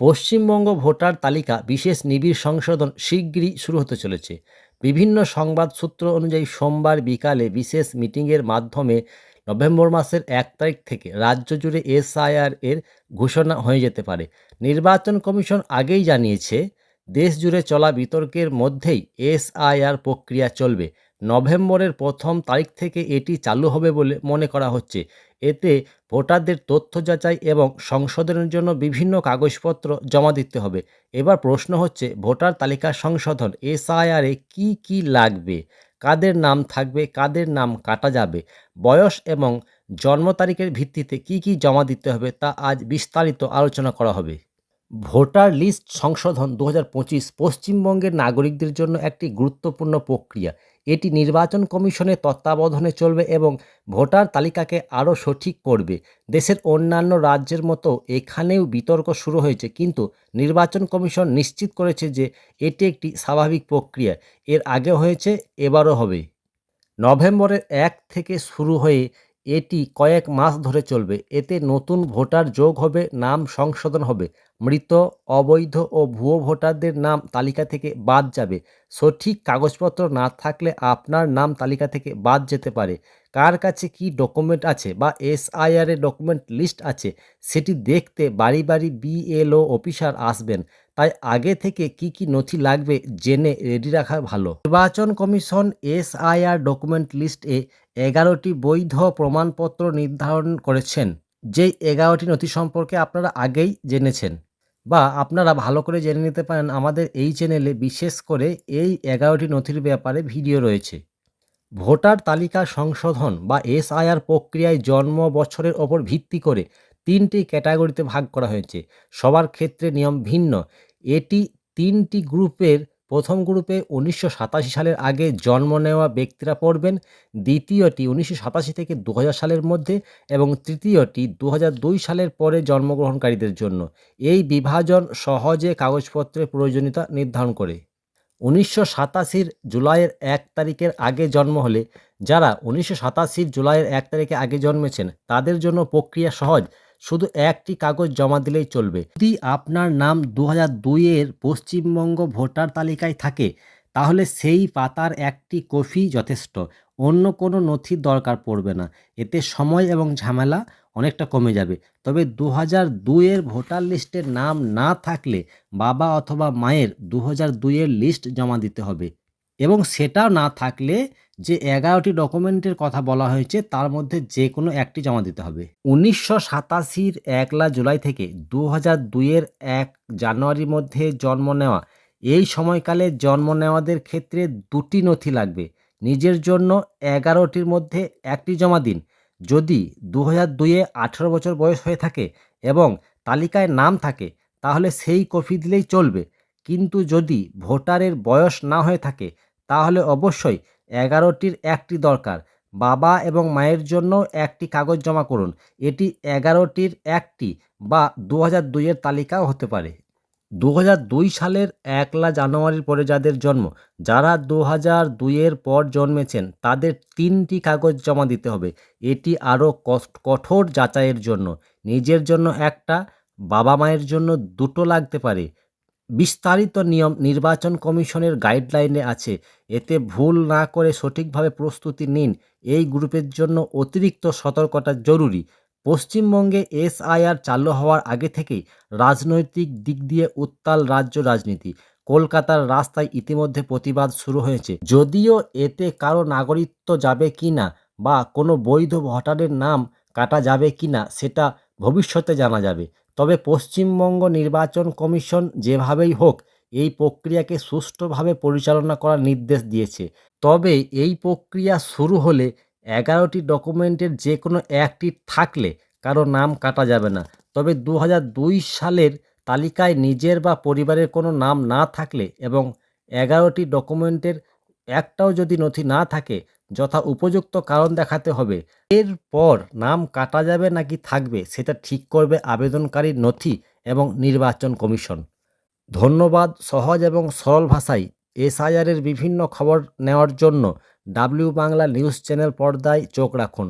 Paschimbanga voter তালিকা বিশেষ নিবিড় সংশোধন শিগগিরই শুরু হতে চলেছে। বিভিন্ন সংবাদ সূত্র অনুযায়ী সোমবার বিকালে বিশেষ মিটিংয়ের মাধ্যমে নভেম্বর মাসের এক তারিখ থেকে রাজ্য জুড়ে এসআইআর এর ঘোষণা হয়ে যেতে পারে। নির্বাচন কমিশন আগেই জানিয়েছে, দেশ জুড়ে চলা বিতর্কের মধ্যেই এসআইআর প্রক্রিয়া চলবে। নভেম্বরের প্রথম তারিখ থেকে এটি চালু হবে বলে মনে করা হচ্ছে। এতে ভোটারদের তথ্য যাচাই এবং সংশোধনের জন্য বিভিন্ন কাগজপত্র জমা দিতে হবে। এবার প্রশ্ন হচ্ছে, ভোটার তালিকা সংশোধন, এসআইআরে কি কি লাগবে? কাদের নাম থাকবে? কাদের নাম কাটা যাবে? বয়স এবং জন্ম তারিখের ভিত্তিতে কি কি জমা দিতে হবে তা আজ বিস্তারিত আলোচনা করা হবে। ভোটার লিস্ট সংশোধন দু পঁচিশ পশ্চিমবঙ্গের নাগরিকদের জন্য একটি গুরুত্বপূর্ণ প্রক্রিয়া। এটি নির্বাচন কমিশনের তত্ত্বাবধানে চলবে এবং ভোটার তালিকাকে আরও সঠিক করবে। দেশের অন্যান্য রাজ্যের মতো এখানেও বিতর্ক শুরু হয়েছে, কিন্তু নির্বাচন কমিশন নিশ্চিত করেছে যে এটি একটি স্বাভাবিক প্রক্রিয়া। এর আগে হয়েছে, এবারও হবে। নভেম্বরের এক থেকে শুরু হয়ে এটি কয়েক মাস ধরে চলবে। এতে নতুন ভোটার যোগ হবে, নাম সংশোধন হবে। মৃত, অবৈধ ও ভুয়ো ভোটারদের নাম তালিকা থেকে বাদ যাবে। সঠিক কাগজপত্র না থাকলে আপনার নাম তালিকা থেকে বাদ যেতে পারে। কার কাছে কি ডকুমেন্ট আছে বা এসআইআর এর ডকুমেন্ট লিস্ট আছে, সেটি দেখতে বাড়ি বাড়ি বিএলও অফিসার আসবেন। তাই আগে থেকে কি কি নথি লাগবে জেনে রেডি রাখা ভালো। নির্বাচন কমিশন এসআইআর ডকুমেন্ট লিস্টে এগারোটি বৈধ প্রমাণপত্র নির্ধারণ করেছেন, যেই এগারোটি নথি সম্পর্কে আপনারা আগেই জেনেছেন। বা আপনারা ভালো করে জেনে নিতে পারেন আমাদের এই চ্যানেলে বিশেষ করে এই এগারোটি নথির ব্যাপারে ভিডিও রয়েছে। ভোটার তালিকা সংশোধন বা এসআইআর প্রক্রিয়ায় জন্ম বছরের ওপর ভিত্তি করে তিনটি ক্যাটাগরিতে ভাগ করা হয়েছে। সবার ক্ষেত্রে নিয়ম ভিন্ন। এটি তিনটি গ্রুপের প্রথম গ্রুপে উনিশশো সাতাশি সালের আগে জন্ম নেওয়া ব্যক্তিরা পড়বেন, দ্বিতীয়টি উনিশশো সাতাশি থেকে দু হাজার সালের মধ্যে এবং তৃতীয়টি দু হাজার দুই সালের পরে জন্মগ্রহণকারীদের জন্য। এই বিভাজন সহজে কাগজপত্রের প্রয়োজনীয়তা নির্ধারণ করে। উনিশশো সাতাশির জুলাইয়ের এক তারিখের আগে জন্ম হলে যারা উনিশশো সাতাশির জুলাইয়ের এক তারিখে আগে জন্মেছেন, তাদের জন্য প্রক্রিয়া সহজ। শুধু একটি কাগজ জমা দিলেই চলবে। যদি আপনার নাম দু হাজার দুইয়ের পশ্চিমবঙ্গ ভোটার তালিকায় থাকে, তাহলে সেই পাতার একটি কপি যথেষ্ট। অন্য কোনো নথির দরকার পড়বে না। এতে সময় এবং ঝামেলা অনেকটা কমে যাবে। তবে দু হাজার দুইয়ের ভোটার লিস্টের নাম না থাকলে বাবা অথবা মায়ের দু হাজার দুইয়ের লিস্ট জমা দিতে হবে। এবং সেটাও না থাকলে যে এগারোটি ডকুমেন্টের কথা বলা হয়েছে, তার মধ্যে যে কোনো একটি জমা দিতে হবে। উনিশশো সাতাশির একলা জুলাই থেকে দু হাজার দুইয়ের এক জানুয়ারির মধ্যে জন্ম নেওয়া, এই সময়কালে জন্ম নেওয়াদের ক্ষেত্রে দুটি নথি লাগবে। নিজের জন্য এগারোটির মধ্যে একটি জমা দিন। যদি দু হাজার দুইয়ে আঠেরো বছর বয়স হয়ে থাকে এবং তালিকায় নাম থাকে, তাহলে সেই কপি দিলেই চলবে। কিন্তু যদি ভোটারের বয়স না হয়ে থাকে তাহলে অবশ্যই এগারোটির একটি দরকার। বাবা এবং মায়ের জন্য একটি কাগজ জমা করুন। এটি এগারোটির একটি বা দু হাজার দুইয়ের তালিকাও হতে পারে। দু হাজার দুই সালের একলা জানুয়ারির পরে যাদের জন্ম, যারা দু হাজার দুইয়ের পর জন্মেছেন, তাদের তিনটি কাগজ জমা দিতে হবে। এটি আরও কঠোর যাচাইয়ের জন্য। নিজের জন্য একটা বাবা মায়ের জন্য দুটো লাগতে পারে। বিস্তারিত নিয়ম নির্বাচন কমিশনের গাইডলাইনে আছে। এতে ভুল না করে সঠিকভাবে প্রস্তুতি নিন। এই গ্রুপের জন্য অতিরিক্ত সতর্কতা জরুরি। পশ্চিমবঙ্গে এসআইআর চালু হওয়ার আগে থেকেই রাজনৈতিক দিক দিয়ে উত্তাল রাজ্য রাজনীতি। কলকাতার রাস্তায় ইতিমধ্যে প্রতিবাদ শুরু হয়েছে। যদিও এতে কারও নাগরিকত্ব যাবে কি না বা কোনো বৈধ ভোটারের নাম কাটা যাবে কি না, সেটা ভবিষ্যতে জানা যাবে। তবে পশ্চিমবঙ্গ নির্বাচন কমিশন যেভাবেই হোক, এই প্রক্রিয়াকে সুষ্ঠুভাবে পরিচালনা করার নির্দেশ দিয়েছে। তবে এই প্রক্রিয়া শুরু হলে এগারোটি ডকুমেন্টের যে কোনো একটি থাকলে কারও নাম কাটা যাবে না। তবে দু সালের তালিকায় নিজের বা পরিবারের কোনো নাম না থাকলে এবং এগারোটি ডকুমেন্টের একটাও যদি নথি না থাকে যথা উপযুক্ত কারণ দেখাতে হবে। এরপর নাম কাটা যাবে নাকি থাকবে সেটা ঠিক করবে আবেদনকারীর নথি এবং নির্বাচন কমিশন। ধন্যবাদ, সহজ এবং সরল ভাষায় এসআইআরের বিভিন্ন খবর নেওয়ার জন্য ডাব্লিউ বাংলা নিউজ চ্যানেল পর্দায় চোখ রাখুন।